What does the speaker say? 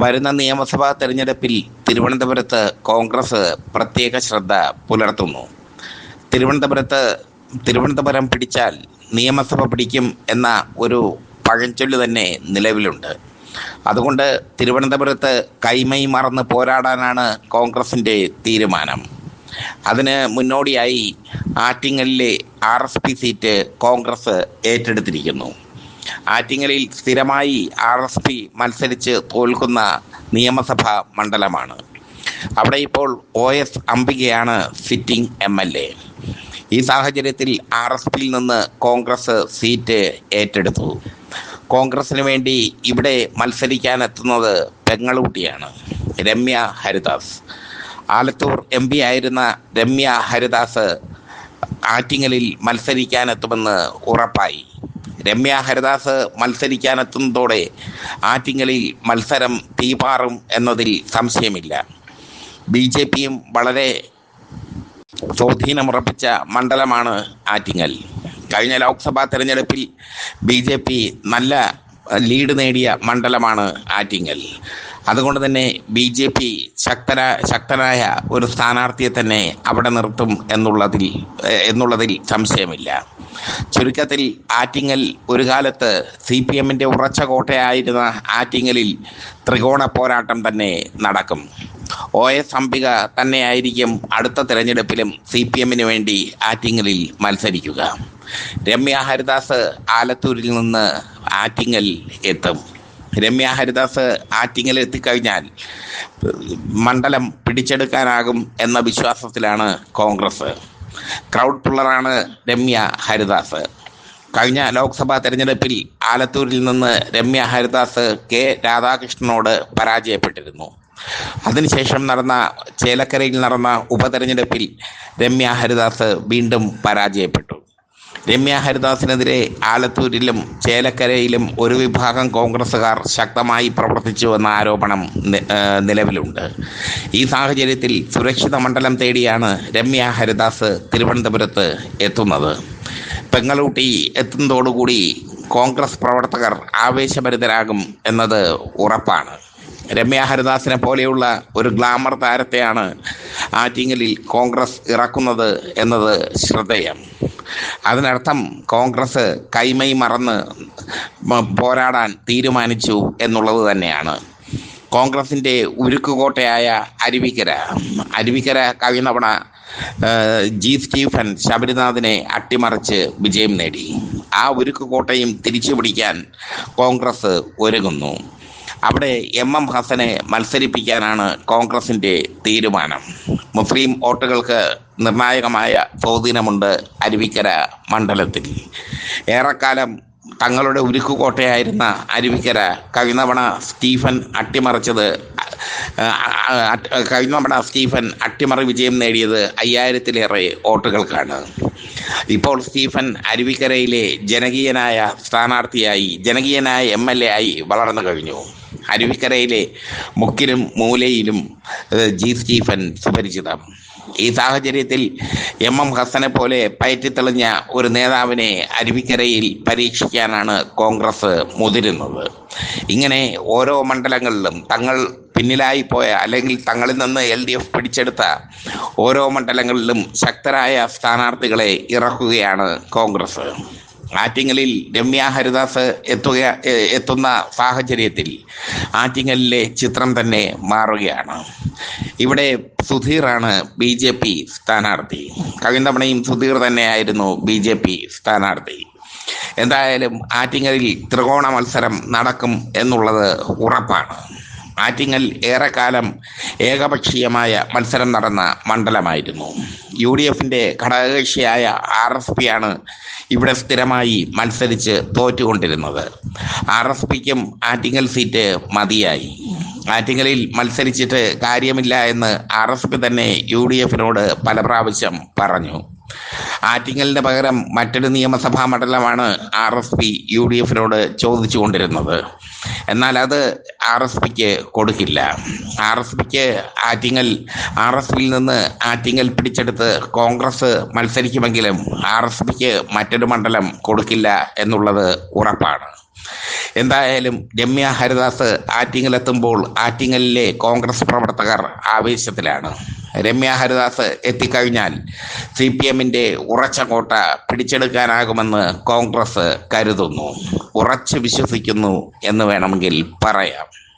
വരുന്ന നിയമസഭാ തെരഞ്ഞെടുപ്പിൽ തിരുവനന്തപുരത്ത് കോൺഗ്രസ് പ്രത്യേക ശ്രദ്ധ പുലർത്തുന്നു. തിരുവനന്തപുരത്ത് തിരുവനന്തപുരം പിടിച്ചാൽ നിയമസഭ പിടിക്കും എന്ന ഒരു പഴഞ്ചൊല്ല് തന്നെ നിലവിലുണ്ട്. അതുകൊണ്ട് തിരുവനന്തപുരത്ത് കൈമൈ മറന്ന് പോരാടാനാണ് കോൺഗ്രസിന്റെ തീരുമാനം. അതിന് മുന്നോടിയായി ആറ്റിങ്ങലിലെ R S P seat Congress ഏറ്റെടുത്തിരിക്കുന്നു. ആറ്റിങ്ങലിൽ സ്ഥിരമായി ആർ എസ് പി മത്സരിച്ച് തോൽക്കുന്ന നിയമസഭാ മണ്ഡലമാണ്. അവിടെ ഇപ്പോൾ ഒ എസ് അംബികയാണ് സിറ്റിംഗ് എം എൽ എ. ഈ സാഹചര്യത്തിൽ ആർ എസ് പിയിൽ നിന്ന് കോൺഗ്രസ് സീറ്റ് ഏറ്റെടുത്തു. കോൺഗ്രസിന് വേണ്ടി ഇവിടെ മത്സരിക്കാനെത്തുന്നത് പെങ്ങളൂട്ടിയാണ് രമ്യ ഹരിദാസ്. ആലത്തൂർ എം പി ആയിരുന്ന രമ്യ ഹരിദാസ് ആറ്റിങ്ങലിൽ മത്സരിക്കാനെത്തുമെന്ന് ഉറപ്പായി. രമ്യ ഹരിദാസ് മത്സരിക്കാനെത്തുന്നതോടെ ആറ്റിങ്ങലിൽ മത്സരം തീപാറും എന്നതിൽ സംശയമില്ല. ബി ജെ പിയും വളരെ സ്വാധീനമുറപ്പിച്ച മണ്ഡലമാണ് ആറ്റിങ്ങൽ. കഴിഞ്ഞ ലോക്സഭാ തെരഞ്ഞെടുപ്പിൽ ബി ജെ പി നല്ല ലീഡ് നേടിയ മണ്ഡലമാണ് ആറ്റിങ്ങൽ. അതുകൊണ്ട് തന്നെ ബി ജെ പി ശക്തര ശക്തനായ ഒരു സ്ഥാനാർത്ഥിയെ തന്നെ അവിടെ നിർത്തും എന്നുള്ളതിൽ എന്നുള്ളതിൽ സംശയമില്ല. ചുരുക്കത്തിൽ ആറ്റിങ്ങൽ ഒരു കാലത്ത് സി പി എമ്മിന്റെ ഉറച്ച കോട്ടയായിരുന്ന ആറ്റിങ്ങലിൽ ത്രികോണ പോരാട്ടം തന്നെ നടക്കും. ഒ എസ് അംബിക തന്നെയായിരിക്കും അടുത്ത തിരഞ്ഞെടുപ്പിലും സി പി എമ്മിന് വേണ്ടി ആറ്റിങ്ങലിൽ മത്സരിക്കുക. രമ്യ ഹരിദാസ് ആലത്തൂരിൽ നിന്ന് ആറ്റിങ്ങൽ എത്തും. രമ്യ ഹരിദാസ് ആറ്റിങ്ങൽ എത്തിക്കഴിഞ്ഞാൽ മണ്ഡലം പിടിച്ചെടുക്കാനാകും എന്ന വിശ്വാസത്തിലാണ് കോൺഗ്രസ്. ക്രൗഡ് പുള്ളറാണ് രമ്യ ഹരിദാസ്. കഴിഞ്ഞ ലോക്സഭാ തെരഞ്ഞെടുപ്പിൽ ആലത്തൂരിൽ നിന്ന് രമ്യ ഹരിദാസ് കെ രാധാകൃഷ്ണനോട് പരാജയപ്പെട്ടിരുന്നു. അതിനുശേഷം നടന്ന ചേലക്കരയിൽ നടന്ന ഉപതെരഞ്ഞെടുപ്പിൽ രമ്യ ഹരിദാസ് വീണ്ടും പരാജയപ്പെട്ടു. രമ്യ ഹരിദാസിനെതിരെ ആലത്തൂരിലും ചേലക്കരയിലും ഒരു വിഭാഗം കോൺഗ്രസ്സുകാർ ശക്തമായി പ്രവർത്തിച്ചുവെന്ന ആരോപണം നിലവിലുണ്ട്. ഈ സാഹചര്യത്തിൽ സുരക്ഷിത മണ്ഡലം തേടിയാണ് രമ്യ ഹരിദാസ് തിരുവനന്തപുരത്ത് എത്തുന്നത്. പെങ്ങളൂട്ടി എത്തുന്നതോടുകൂടി കോൺഗ്രസ് പ്രവർത്തകർ ആവേശഭരിതരാകും എന്നത് ഉറപ്പാണ്. രമ്യ ഹരിദാസിനെ പോലെയുള്ള ഒരു ഗ്ലാമർ താരത്തെയാണ് ആറ്റിങ്ങലിൽ കോൺഗ്രസ് ഇറക്കുന്നത് എന്നത് ശ്രദ്ധേയം. അതിനർത്ഥം കോൺഗ്രസ് കൈമൈ മറന്ന് പോരാടാൻ തീരുമാനിച്ചു എന്നുള്ളത് തന്നെയാണ്. കോൺഗ്രസിന്റെ ഉരുക്കുകോട്ടയായ അരുവിക്കര അരുവിക്കര കഴിഞ്ഞ ജി സ്റ്റീഫൻ ശബരിനാഥിനെ അട്ടിമറിച്ച് വിജയം നേടി. ആ ഉരുക്കുകോട്ടയും തിരിച്ചു പിടിക്കാൻ കോൺഗ്രസ് ഒരുങ്ങുന്നു. അവിടെ എം എം ഹസനെ മത്സരിപ്പിക്കാനാണ് കോൺഗ്രസിന്റെ തീരുമാനം. മുസ്ലിം വോട്ടുകൾക്ക് നിർണായകമായ സ്വാധീനമുണ്ട് അരുവിക്കര മണ്ഡലത്തിൽ. ഏറെക്കാലം തങ്ങളുടെ ഉരുക്കുകോട്ടയായിരുന്ന അരുവിക്കര കവിനവണ സ്റ്റീഫൻ അട്ടിമറിച്ചത് തവണ സ്റ്റീഫൻ അട്ടിമറി വിജയം നേടിയത് അയ്യായിരത്തിലേറെ വോട്ടുകൾക്കാണ്. ഇപ്പോൾ സ്റ്റീഫൻ അരുവിക്കരയിലെ ജനകീയനായ സ്ഥാനാർത്ഥിയായി ജനകീയനായ എം എൽ എ ആയി വളർന്നു കഴിഞ്ഞു. അരുവിക്കരയിലെ മുക്കിലും മൂലയിലും ജി സ്റ്റീഫൻ സുപരിചിതം. ഈ സാഹചര്യത്തിൽ എം എം ഹസനെ പോലെ പയറ്റിത്തെളിഞ്ഞ ഒരു നേതാവിനെ അരുവിക്കരയിൽ പരീക്ഷിക്കാനാണ് കോൺഗ്രസ് മുതിരുന്നത്. ഇങ്ങനെ ഓരോ മണ്ഡലങ്ങളിലും തങ്ങൾ പിന്നിലായി പോയ അല്ലെങ്കിൽ തങ്ങളിൽ നിന്ന് എൽ ഡി എഫ് പിടിച്ചെടുത്ത ഓരോ മണ്ഡലങ്ങളിലും ശക്തരായ സ്ഥാനാർത്ഥികളെ ഇറക്കുകയാണ് കോൺഗ്രസ്. ആറ്റിങ്ങലിൽ രമ്യ ഹരിദാസ് എത്തുക എത്തുന്ന സാഹചര്യത്തിൽ ആറ്റിങ്ങലിലെ ചിത്രം തന്നെ മാറുകയാണ്. ഇവിടെ സുധീറാണ് ബി ജെ പി സ്ഥാനാർത്ഥി. കഴിഞ്ഞ തവണയും സുധീർ തന്നെയായിരുന്നു ബി ജെ പി സ്ഥാനാർത്ഥി. എന്തായാലും ആറ്റിങ്ങലിൽ ത്രികോണ മത്സരം നടക്കും എന്നുള്ളത് ഉറപ്പാണ്. ആറ്റിങ്ങൽ ഏറെക്കാലം ഏകപക്ഷീയമായ മത്സരം നടന്ന മണ്ഡലമായിരുന്നു. യു ഡി എഫിന്റെ ഘടകകക്ഷിയായ ആർ എസ് പി ആണ് ഇവിടെ സ്ഥിരമായി മത്സരിച്ച് തോറ്റുകൊണ്ടിരുന്നത്. ആർ എസ് പിക്കും ആറ്റിങ്ങൽ സീറ്റ് മതിയായി. ആറ്റിങ്ങലിൽ മത്സരിച്ചിട്ട് കാര്യമില്ല എന്ന് ആർ എസ് പി തന്നെ യു ഡി എഫിനോട് പല പ്രാവശ്യം പറഞ്ഞു. ആറ്റിങ്ങലിന് പകരം മറ്റൊരു നിയമസഭാ മണ്ഡലമാണ് R S P U D എഫിനോട് ചോദിച്ചുകൊണ്ടിരുന്നത്. എന്നാൽ അത് ആർ എസ് പിക്ക് കൊടുക്കില്ല. ആർ എസ് പിക്ക് ആറ്റിങ്ങൽ ആർ എസ് പിയിൽ നിന്ന് ആറ്റിങ്ങൽ പിടിച്ചെടുത്ത് കോൺഗ്രസ് മത്സരിക്കുമെങ്കിലും ആർ എസ് പിക്ക് മറ്റൊരു മണ്ഡലം കൊടുക്കില്ല എന്നുള്ളത് ഉറപ്പാണ്. എന്തായാലും രമ്യ ഹരിദാസ് ആറ്റിങ്ങലെത്തുമ്പോൾ ആറ്റിങ്ങലിലെ കോൺഗ്രസ് പ്രവർത്തകർ ആവേശത്തിലാണ്. രമ്യ ഹരിദാസ് എത്തിക്കഴിഞ്ഞാൽ സി പി എമ്മിന്റെ ഉറച്ച കോട്ട പിടിച്ചെടുക്കാനാകുമെന്ന് കോൺഗ്രസ് കരുതുന്നു. ഉറച്ചു വിശ്വസിക്കുന്നു എന്ന് വേണമെങ്കിൽ പറയാം.